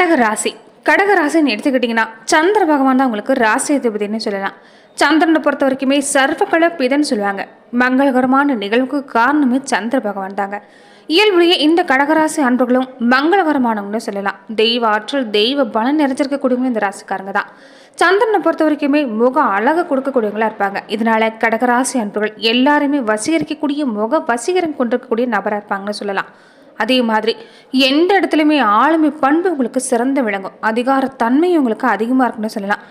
கடக ராசி. கடக ராசின்னு எடுத்துக்கிட்டிங்கன்னா சந்திர பகவான் தான் உங்களுக்கு ராசி அதிபதினு சொல்லலாம். சந்திரனை பொறுத்த வரைக்குமே சர்வகல பிதன்னு சொல்லுவாங்க. மங்களகரமான நிகழ்வுக்கு காரணமே சந்திர பகவான் தாங்க. இயல்புடைய இந்த கடகராசி அன்பர்களும் மங்களகரமானவங்கன்னு சொல்லலாம். தெய்வ ஆற்றல் தெய்வ பலன் நிறைஞ்சிருக்கக்கூடியவங்க இந்த ராசிக்காரங்க தான். சந்திரனை பொறுத்த வரைக்குமே முக அழகு கொடுக்கக்கூடியவங்களா இருப்பாங்க. இதனால கடகராசி அன்பர்கள் எல்லாருமே வசீகரிக்கக்கூடிய முக வசீகரம் கொண்டிருக்கக்கூடிய நபராக இருப்பாங்கன்னு சொல்லலாம். அதே மாதிரி எந்த இடத்துலையுமே ஆளுமை பண்பு உங்களுக்கு சிறந்த விளங்கும். அதிகாரத்தன்மை உங்களுக்கு அதிகமாக இருக்குன்னு சொல்லலாம்.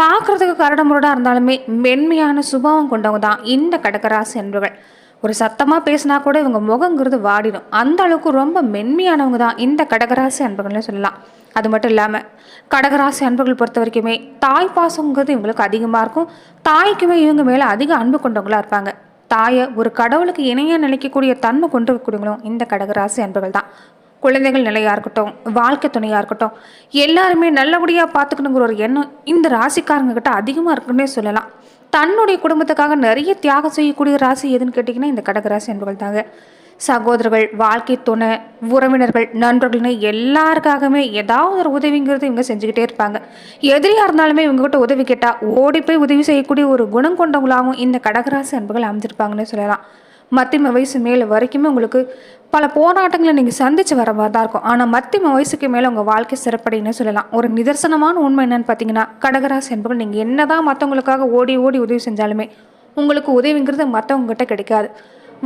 பார்க்குறதுக்கு கரடமுரடாக இருந்தாலுமே மென்மையான சுபாவம் கொண்டவங்க தான் இந்த கடகராசி அன்பர்கள் ஒரு சத்தமாக பேசினா கூட இவங்க முகங்கிறது வாடிடும். அந்த அளவுக்கு ரொம்ப மென்மையானவங்க தான் இந்த கடகராசி அன்பர்கள்னு சொல்லலாம். அது மட்டும் இல்லாமல் கடகராசி அன்பர்கள் பொறுத்த வரைக்குமே தாய் பாசங்கிறது இவங்களுக்கு அதிகமாக இருக்கும். தாய்க்குமே இவங்க மேலே அதிக அன்பு கொண்டவங்களா இருப்பாங்க. தாயை ஒரு கடவுளுக்கு இணையாக நினைக்கக்கூடிய தன்மை கொண்டு இருக்கக்கூடியவங்களும் இந்த கடகராசி அன்பர்கள் தான் குழந்தைகள் நிலையாக இருக்கட்டும் வாழ்க்கை துணையாக இருக்கட்டும் எல்லாருமே நல்லபடியாக பார்த்துக்கணுங்கிற ஒரு எண்ணம் இந்த ராசிக்காரங்க கிட்ட அதிகமாக இருக்குன்னே சொல்லலாம். தன்னுடைய குடும்பத்துக்காக நிறைய தியாகம் செய்யக்கூடிய ராசி எதுன்னு கேட்டிங்கன்னா இந்த கடகராசி என்பவள் தாங்க சகோதரர்கள் வாழ்க்கை துணை உறவினர்கள் நண்பர்கள்னு எல்லாருக்காகவுமே ஏதாவது ஒரு உதவிங்கிறது இவங்க செஞ்சுக்கிட்டே இருப்பாங்க. எதிரியாக இருந்தாலுமே இவங்ககிட்ட உதவி கேட்டால் ஓடி போய் உதவி செய்யக்கூடிய ஒரு குணம் கொண்டவங்களாகவும் இந்த கடகராசி அன்புகள் அமைஞ்சிருப்பாங்கன்னு சொல்லலாம். மத்தியம வயசு மேலே வரைக்குமே உங்களுக்கு பல போராட்டங்களை நீங்கள் சந்தித்து வர மாதிரி தான் இருக்கும். ஆனால் மத்தியம வயசுக்கு மேலே உங்கள் வாழ்க்கை சிறப்படைன்னு சொல்லலாம். ஒரு நிதர்சனமான உண்மை என்னன்னு பார்த்தீங்கன்னா கடகராசி என்பது நீங்கள் என்னதான் மற்றவங்களுக்காக ஓடி ஓடி உதவி செஞ்சாலுமே உங்களுக்கு உதவிங்கிறது மற்றவங்ககிட்ட கிடைக்காது.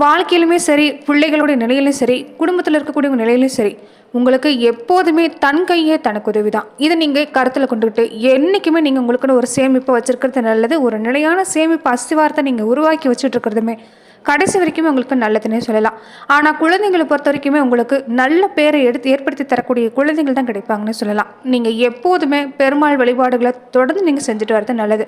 வாழ்க்கையிலுமே சரி பிள்ளைகளுடைய நிலையிலும் சரி குடும்பத்தில் இருக்கக்கூடிய நிலையிலும் சரி உங்களுக்கு எப்போதுமே தன் கையே தனக்கு உதவி தான் இதை நீங்கள் கருத்தில் கொண்டுக்கிட்டு என்றைக்குமே நீங்கள் உங்களுக்குன்னு ஒரு சேமிப்பை வச்சுருக்கிறது நல்லது. ஒரு நிலையான சேமிப்பு அஸ்திவாரத்தை நீங்கள் உருவாக்கி வச்சுட்டு இருக்கிறதுமே கடைசி வரைக்குமே உங்களுக்கு நல்லதுன்னே சொல்லலாம். ஆனால் குழந்தைங்களை பொறுத்த வரைக்குமே உங்களுக்கு நல்ல பேரை எடுத்து ஏற்படுத்தி தரக்கூடிய குழந்தைகள் தான் கிடைப்பாங்கன்னு சொல்லலாம். நீங்கள் எப்போதுமே பெருமாள் வழிபாடுகளை தொடர்ந்து நீங்கள் செஞ்சுட்டு வரது நல்லது.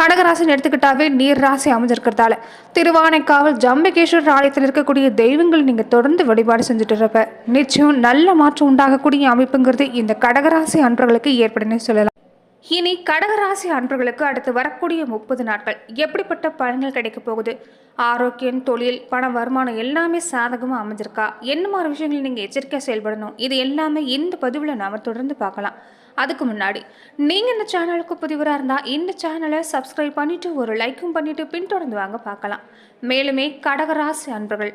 கடகராசின்னு எடுத்துக்கிட்டாவே நீர் ராசி அமைஞ்சிருக்கிறதால. திருவானைக்காவல் ஜம்பகேஸ்வரர் ஆலயத்தில் இருக்கக்கூடிய தெய்வங்கள் நீங்கள் தொடர்ந்து வழிபாடு செஞ்சுட்டு இருப்ப நிச்சயம் நல்ல மாற்றம் உண்டாகக்கூடிய அமைப்புங்கிறது இந்த கடகராசி அன்பர்களுக்கு ஏற்படுன்னு சொல்லலாம். இனி கடகராசி அன்பர்களுக்கு அடுத்து வரக்கூடிய முப்பது நாட்கள் எப்படிப்பட்ட பலன்கள் கிடைக்க போகுது? ஆரோக்கியம் தொழில் பண வருமானம் எல்லாமே சாதகமாக அமைஞ்சிருக்கா? என்ன மாதிரி விஷயங்கள் நீங்கள் எச்சரிக்கையாக செயல்படணும்? இது எல்லாமே இந்த பதிவில் நாம் தொடர்ந்து பார்க்கலாம். அதுக்கு முன்னாடி நீங்கள் இந்த சேனலுக்கு புதிவராக இருந்தால் இந்த சேனலை சப்ஸ்கிரைப் பண்ணிவிட்டு ஒரு லைக்கும் பண்ணிவிட்டு பின்தொடர்ந்து வாங்க பார்க்கலாம். மேலுமே கடகராசி அன்பர்கள்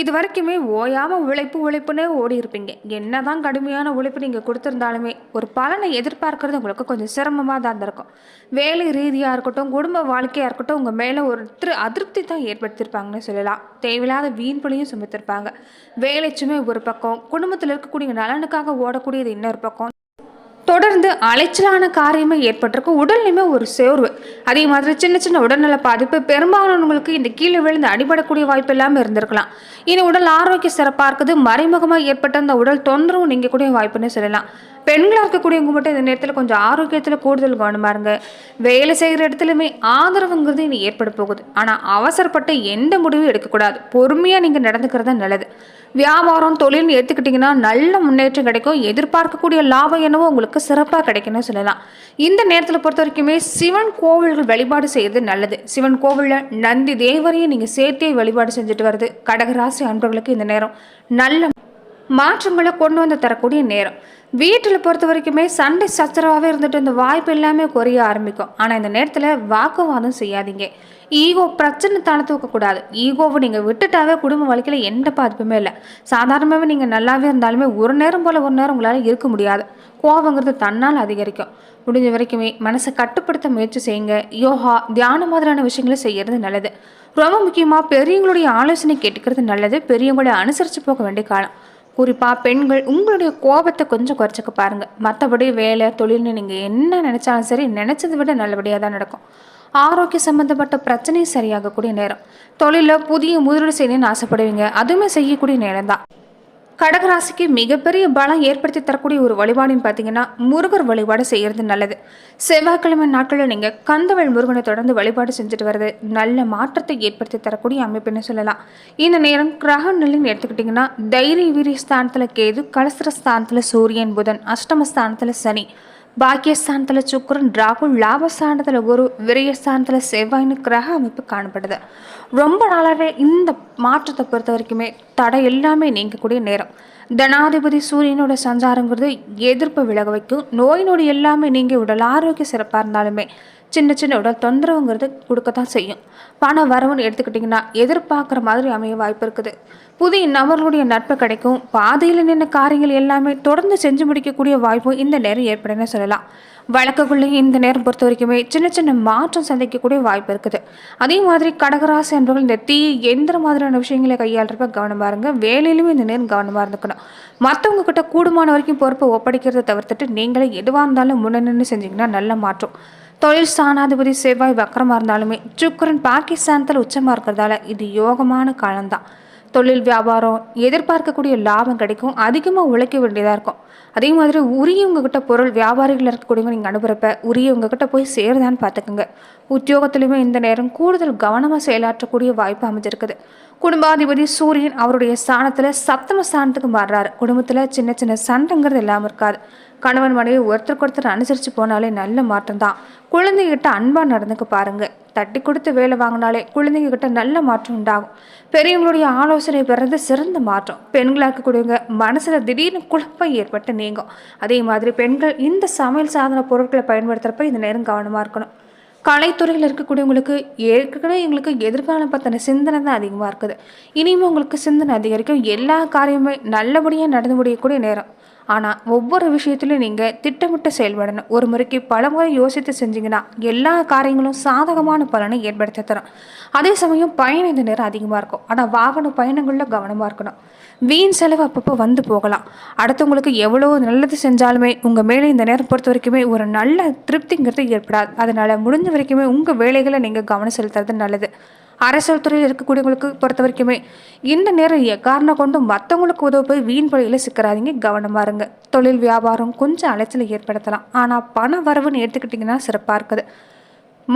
இது வரைக்குமே ஓயாமல் உழைப்பு உழைப்புனே ஓடி இருப்பீங்க என்னதான் கடுமையான உழைப்பு நீங்கள் கொடுத்துருந்தாலுமே ஒரு பலனை எதிர்பார்க்கறது உங்களுக்கு கொஞ்சம் சிரமமாக தான் இருந்திருக்கும். வேலை ரீதியாக இருக்கட்டும் குடும்ப வாழ்க்கையாக இருக்கட்டும் உங்கள் மேலே ஒருத்தர் அதிருப்தி தான் ஏற்படுத்தியிருப்பாங்கன்னு சொல்லலாம். தேவையில்லாத வீண் பணியும் சுமத்திருப்பாங்க. வேலைச்சுமே ஒரு பக்கம் குடும்பத்தில் இருக்கக்கூடிய நலனுக்காக ஓடக்கூடியது இன்னொரு பக்கம். தொடர்ந்து அலைச்சலான காரியமே ஏற்பட்டிருக்கும் உடல்லையுமே ஒரு சோர்வு. அதே மாதிரி சின்ன சின்ன உடல்நல பாதிப்பு பெரும்பாலானவங்களுக்கு இந்த கீழே விழுந்து அடிபடக்கூடிய வாய்ப்பு இல்லாமல் இருந்திருக்கலாம். இனி உடல் ஆரோக்கியம் சிறப்பாக இருக்குது. மறைமுகமாக ஏற்பட்ட அந்த உடல் தொந்தரவு நீங்கக்கூடிய வாய்ப்புன்னு சொல்லலாம். பெண்களாக இருக்கக்கூடியவங்க மட்டும் இந்த நேரத்தில் கொஞ்சம் ஆரோக்கியத்தில் கூடுதல் கவனமாக இருங்க. வேலை செய்கிற இடத்துலையுமே ஆதரவுங்கிறது இனி ஏற்பட போகுது. ஆனால் அவசரப்பட்டு எந்த முடிவும் எடுக்கக்கூடாது. பொறுமையாக நீங்கள் நடந்துக்கிறது நல்லது. வியாபாரம் தொழில்னு எடுத்துக்கிட்டிங்கன்னா நல்ல முன்னேற்றம் கிடைக்கும். எதிர்பார்க்கக்கூடிய லாபம் என்னவோ உங்களுக்கு சிறப்பாக கிடைக்கும்னு சொல்லலாம். இந்த நேரத்தில் பொறுத்த வரைக்குமே சிவன் கோவில்கள் வழிபாடு செய்யறது நல்லது. சிவன் கோவிலில் நந்தி தேவரையும் நீங்கள் சேர்த்தே வழிபாடு செஞ்சுட்டு வருது கடகராசி அன்பர்களுக்கு இந்த நேரம். நல்ல மாற்றங்களை கொண்டு வந்து தரக்கூடிய நேரம். வீட்டில் பொறுத்த வரைக்குமே சண்டை சச்சரவாகவே இருந்துட்டு இந்த வாய்ப்பு எல்லாமே குறைய ஆரம்பிக்கும். ஆனால் இந்த நேரத்தில் வாக்குவாதம் செய்யாதீங்க. ஈகோ பிரச்சனை தலை தூக்கக்கூடாது ஈகோவை நீங்கள் விட்டுட்டாவே குடும்ப வாழ்க்கையில் எந்த பாதிப்புமே இல்லை. சாதாரணமாகவே நீங்கள் நல்லாவே இருந்தாலுமே ஒரு நேரம் போல் ஒரு நேரம் உங்களால் இருக்க முடியாது. கோபங்கிறது தன்னால் அதிகரிக்கும். முடிஞ்ச வரைக்குமே மனசை கட்டுப்படுத்த முயற்சி செய்யுங்க. யோகா தியானம் மாதிரியான விஷயங்களை செய்கிறது நல்லது. ரொம்ப முக்கியமாக பெரியவங்களுடைய ஆலோசனை கேட்டுக்கிறது நல்லது. பெரியவங்களை அனுசரித்து போக வேண்டிய காலம். குறிப்பாக பெண்கள் உங்களுடைய கோபத்தை கொஞ்சம் குறைச்சிக்க பாருங்கள் மற்றபடி வேலை தொழில்னு நீங்கள் என்ன நினச்சாலும் சரி நினச்சதை விட நல்லபடியாக தான் நடக்கும். ஆரோக்கிய சம்மந்தப்பட்ட பிரச்சனையும் சரியாகக்கூடிய நேரம். தொழிலில் புதிய முதலீடு செய்யணும்னு ஆசைப்படுவீங்க. அதுவுமே செய்யக்கூடிய நேரம் தான். கடகராசிக்கு மிகப்பெரிய பலம் ஏற்படுத்தி தரக்கூடிய ஒரு வழிபாடுன்னு பார்த்தீங்கன்னா முருகர் வழிபாடு செய்கிறது நல்லது. செவ்வாய்க்கிழமை நாட்களில் நீங்கள் கந்தவள் முருகனை தொடர்ந்து வழிபாடு செஞ்சுட்டு வர்றது நல்ல மாற்றத்தை ஏற்படுத்தி தரக்கூடிய அமைப்புன்னு சொல்லலாம். இந்த நேரம் கிரக நிலைன்னு எடுத்துக்கிட்டிங்கன்னா தைரிய வீரிய ஸ்தானத்தில் கேது கலசர ஸ்தானத்தில் சூரியன் புதன் அஷ்டமஸ்தானத்தில் சனி. பாக்கியஸ்தானத்தில் சுக்கரன் ராகு லாபஸ்தானத்தில் குரு விரயஸ்தானத்தில் செவ்வாய்னு கிரக அமைப்பு காணப்படுது. ரொம்ப நாளாகவே இந்த மாற்றத்தை பொறுத்த வரைக்குமே தடை எல்லாமே நீங்கக்கூடிய நேரம். தனாதிபதி சூரியனோட சஞ்சாரங்கிறது எதிர்ப்பு விலக வைக்கும். நோய் நொடி எல்லாமே நீங்கள் உடல் ஆரோக்கியம் சிறப்பாக இருந்தாலுமே சின்ன சின்ன உடல் தொந்தரவுங்கிறது கொடுக்க தான் செய்யும். பண வரவுன்னு எடுத்துக்கிட்டிங்கன்னா எதிர்பார்க்குற மாதிரி அமைய வாய்ப்பு இருக்குது. புதிய நபர்களுடைய நட்பு கிடைக்கும். பாதையில் நின்ற காரியங்கள் எல்லாமே தொடர்ந்து செஞ்சு முடிக்கக்கூடிய வாய்ப்பும் இந்த நேரம் ஏற்படுன்னு சொல்லலாம். வழக்குகளையும் இந்த நேரம் பொறுத்த வரைக்குமே சின்ன சின்ன மாற்றம் சந்திக்கக்கூடிய வாய்ப்பு இருக்குது. அதே மாதிரி கடகராசி என்பவர்கள் இந்த தீ எந்த மாதிரியான விஷயங்களை கையாளுறப்ப கவனமாக இருங்க வேலையிலுமே இந்த நேரம் கவனமாக இருந்துக்கணும். மற்றவங்க கிட்ட கூடுமான வரைக்கும் பொறுப்பை ஒப்படைக்கிறத தவிர்த்துட்டு நீங்களே எதுவாக இருந்தாலும் முன்னே செஞ்சீங்கன்னா நல்ல மாற்றம். தொழில் ஸ்தானாதிபதி செவ்வாய் வக்கரமாக இருந்தாலுமே சுக்கரன் பாகிஸ்தானத்தில் உச்சமாக இருக்கிறதால இது யோகமான காலம்தான். தொழில் வியாபாரம் எதிர்பார்க்கக்கூடிய லாபம் கிடைக்கும் அதிகமாக உழைக்க வேண்டியதாக இருக்கும். அதே மாதிரி உரிய உங்ககிட்ட பொருள் வியாபாரிகள் இருக்கக்கூடியவங்க நீங்கள் அனுப்புகிறப்ப உரிய உங்ககிட்ட போய் சேருதான்னு பார்த்துக்குங்க. உத்தியோகத்திலுமே இந்த நேரம் கூடுதல் கவனமாக செயலாற்றக்கூடிய வாய்ப்பு அமைஞ்சிருக்குது. குடும்பாதிபதி சூரியன் அவருடைய ஸ்தானத்தில் சப்தம ஸ்தானத்துக்கு மாறுறாரு. குடும்பத்தில் சின்ன சின்ன சண்டைங்கிறது இல்லாமல் இருக்காது. கணவன் மனைவி ஒருத்தருக்கு ஒருத்தர் அனுசரித்து போனாலே நல்ல மாற்றம் தான் குழந்தைகிட்ட அன்பாக நடந்துக்க பாருங்கள் தட்டி கொடுத்து வேலை வாங்கினாலே குழந்தைங்கக்கிட்ட நல்ல மாற்றம் உண்டாகும். பெரியவங்களுடைய ஆலோசனை பெறது சிறந்த மாற்றம். பெண்களாக இருக்கக்கூடியவங்க மனசில் திடீர்னு குழப்பம் ஏற்பட்டு நீங்கும். அதே மாதிரி பெண்கள் இந்த சமையல் சாதன பொருட்களை பயன்படுத்துகிறப்ப இந்த நேரம் கவனமாக இருக்கணும். கலைத்துறையில் இருக்கக்கூடியவங்களுக்கு ஏற்கனவே எங்களுக்கு எதிர்காலம் பற்றின சிந்தனை தான் அதிகமாக இருக்குது. இனிமேல் உங்களுக்கு சிந்தனை அதிகரிக்கும். எல்லா காரியமுமே நல்லபடியாக நடந்து முடியக்கூடிய நேரம். ஆனால் ஒவ்வொரு விஷயத்துலையும் நீங்கள் திட்டமிட்டு செயல்படணும். ஒரு முறைக்கு பல முறை யோசித்து செஞ்சீங்கன்னா எல்லா காரியங்களும் சாதகமான பலனை ஏற்படுத்தி தரும். அதே சமயம் பயணம் இந்த நேரம் அதிகமாக இருக்கும். ஆனால் வாகன பயணங்களில் கவனமாக இருக்கணும். வீண் செலவு அப்பப்போ வந்து போகலாம். அடுத்தவங்களுக்கு எவ்வளோ நல்லது செஞ்சாலுமே உங்கள் மேலே இந்த நேரம் பொறுத்த வரைக்குமே ஒரு நல்ல திருப்திங்கிறது ஏற்படாது. அதனால் முடிஞ்ச வரைக்குமே உங்கள் வேலைகளை நீங்கள் கவனம் செலுத்துறது நல்லது. அரசியல் துறையில் இருக்கக்கூடியவங்களுக்கு பொறுத்த வரைக்குமே இந்த நேரம் எக்காரணம் கொண்டு மற்றவங்களுக்கு உதவ போய் வீண் பழியில் சிக்கிறாதீங்க கவனமாக இருங்க. தொழில் வியாபாரம் கொஞ்சம் அலைச்சலை ஏற்படுத்தலாம். ஆனால் பண வரவுன்னு எடுத்துக்கிட்டிங்கன்னா சிறப்பாக இருக்குது.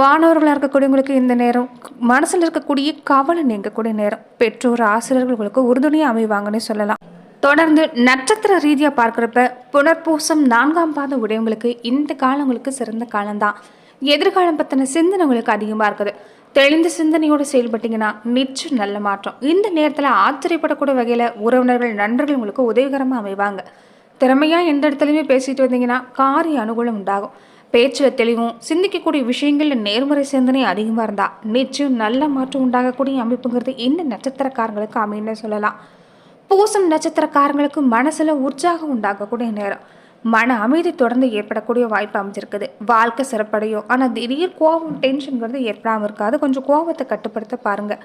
மாணவர்களாக இருக்கக்கூடியவங்களுக்கு இந்த நேரம் மனசில் இருக்கக்கூடிய கவலை நீங்கக்கூடிய நேரம். பெற்றோர் ஆசிரியர்களுக்கு உறுதுணையாக அமைவாங்கன்னு சொல்லலாம். தொடர்ந்து நட்சத்திர ரீதியாக பார்க்குறப்ப புனர்பூசம் நான்காம் பாத உடையவங்களுக்கு இந்த காலம் உங்களுக்கு சிறந்த காலம்தான். எதிர்காலம் பற்றின சிந்தனை உங்களுக்கு அதிகமாக இருக்குது. தெளிந்த சிந்தனையோடு செயல்பட்டீங்கன்னா நிச்சயம் நல்ல மாற்றம். இந்த நேரத்தில் ஆச்சரியப்படக்கூடிய வகையில் உறவினர்கள் நண்பர்கள் உங்களுக்கு உதவிகரமாக அமைவாங்க. திறமையாக எந்த இடத்துலையுமே பேசிட்டு வந்தீங்கன்னா காரிய அனுகூலம் உண்டாகும். பேச்சில் தெளிவும் சிந்திக்கக்கூடிய விஷயங்களில் நேர்முறை சிந்தனை அதிகமாக இருந்தால் நிச்சயம் நல்ல மாற்றம் உண்டாகக்கூடிய அமைப்புங்கிறது இந்த நட்சத்திரக்காரங்களுக்கு அமைன்னு சொல்லலாம். பூசம் நட்சத்திரக்காரங்களுக்கு மனசில் உற்சாகம் உண்டாகக்கூடிய நேரம். மன அமைதி தொடர்ந்து ஏற்படக்கூடிய வாய்ப்பு அமைஞ்சிருக்குது. வாழ்க்கை சிறப்படையும். ஆனால் திடீர் கோபம் டென்ஷனுங்கிறது ஏற்படாமல் இருக்காது. கொஞ்சம் கோபத்தை கட்டுப்படுத்த பாருங்கள்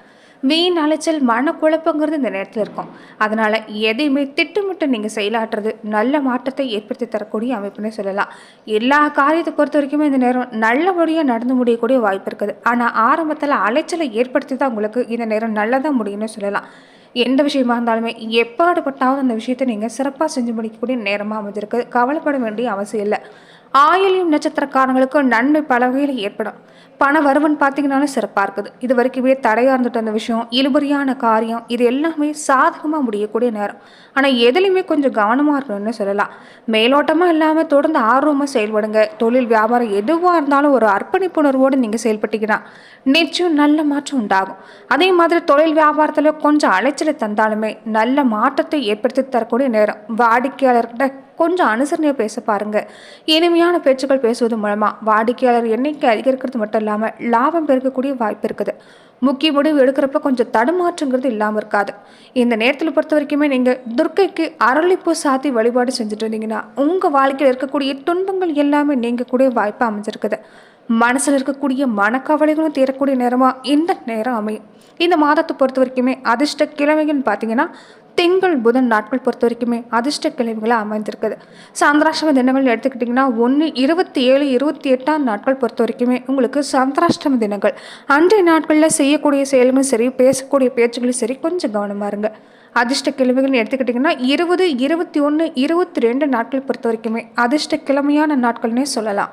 வீண் அலைச்சல் மனக்குழப்பங்கிறது இந்த நேரத்தில் இருக்கும். அதனால் எதையுமே திட்டமிட்டு நீங்கள் செயலாற்றுறது நல்ல மாற்றத்தை ஏற்படுத்தி தரக்கூடிய அமைப்புன்னு சொல்லலாம். எல்லா காரியத்தை பொறுத்த வரைக்குமே இந்த நேரம் நல்லபடியாக நடந்து முடியக்கூடிய வாய்ப்பு இருக்குது. ஆனால் ஆரம்பத்தில் அலைச்சலை ஏற்படுத்தி தான் உங்களுக்கு இந்த நேரம் நல்லதாக முடியும்னு சொல்லலாம். எந்த விஷயமா இருந்தாலுமே எப்பாடுபட்டாவது அந்த விஷயத்தை நீங்கள் சிறப்பாக செஞ்சு முடிக்கக்கூடிய நேரமாக அமைஞ்சிருக்கு. கவலைப்பட வேண்டிய அவசியம் இல்லை. ஆயிலியும் நட்சத்திரக்காரங்களுக்கு நன்மை பல வகையில் ஏற்படும். பண வருவன் பார்த்தீங்கனாலும் சிறப்பாக இருக்குது. இது வரைக்குமே தடையாக இருந்துட்டு அந்த விஷயம் இழுபறியான காரியம் இது எல்லாமே சாதகமாக முடியக்கூடிய நேரம். ஆனால் எதுலையுமே கொஞ்சம் கவனமாக இருக்கணும்னு சொல்லலாம். மேலோட்டமாக இல்லாமல் தொடர்ந்து ஆர்வமாக செயல்படுங்க. தொழில் வியாபாரம் எதுவாக இருந்தாலும் ஒரு அர்ப்பணிப்புணர்வோடு நீங்கள் செயல்பட்டீங்கன்னா நிச்சயம் நல்ல மாற்றம் உண்டாகும். அதே மாதிரி தொழில் வியாபாரத்தில் கொஞ்சம் அலைச்சலை தந்தாலுமே நல்ல மாற்றத்தை ஏற்படுத்தி தரக்கூடிய நேரம். வாடிக்கையாளர்கிட்ட கொஞ்சம் அனுசரணையாக பேச பாருங்கள் இனிமையான பேச்சுக்கள் பேசுவது மூலமாக வாடிக்கையாளர் எண்ணிக்கை அதிகரிக்கிறது மட்டும் இல்லாமல் லாபம் பெருக்கக்கூடிய வாய்ப்பு இருக்குது. முக்கிய முடிவு எடுக்கிறப்ப கொஞ்சம் தடுமாற்றங்கிறது இல்லாமல் இருக்காது. இந்த நேரத்தில் பொறுத்த வரைக்குமே நீங்கள் துர்க்கைக்கு அரளிப்பூ சாத்தி வழிபாடு செஞ்சுட்டு இருந்தீங்கன்னா உங்கள் வாழ்க்கையில் இருக்கக்கூடிய துன்பங்கள் எல்லாமே நீங்கக்கூடிய வாய்ப்பு அமைஞ்சிருக்குது. மனசில் இருக்கக்கூடிய மனக்கவலைகளும் தீரக்கூடிய நேரமாக இந்த நேரம் அமையும் இந்த மாதத்தை பொறுத்த வரைக்குமே அதிர்ஷ்ட கிழமைகள்னு பார்த்தீங்கன்னா திங்கள் புதன் நாட்கள் பொறுத்த வரைக்குமே அதிர்ஷ்ட கிழமைகளாக அமைந்திருக்குது. சந்திராஷ்டம தினங்கள் எடுத்துக்கிட்டிங்கன்னா ஒன்று இருபத்தி ஏழு இருபத்தி எட்டாம் நாட்கள் பொறுத்த வரைக்குமே உங்களுக்கு சந்திராஷ்டம தினங்கள். அன்றைய நாட்களில் செய்யக்கூடிய செயல்களும் சரி பேசக்கூடிய பேச்சுகளும் சரி கொஞ்சம் கவனமாக இருங்க. அதிர்ஷ்ட கிழமைகள்னு எடுத்துக்கிட்டிங்கன்னா இருபது இருபத்தி ஒன்று இருபத்தி ரெண்டு நாட்கள் பொறுத்த வரைக்குமே அதிர்ஷ்ட கிழமையான நாட்கள்னே சொல்லலாம்.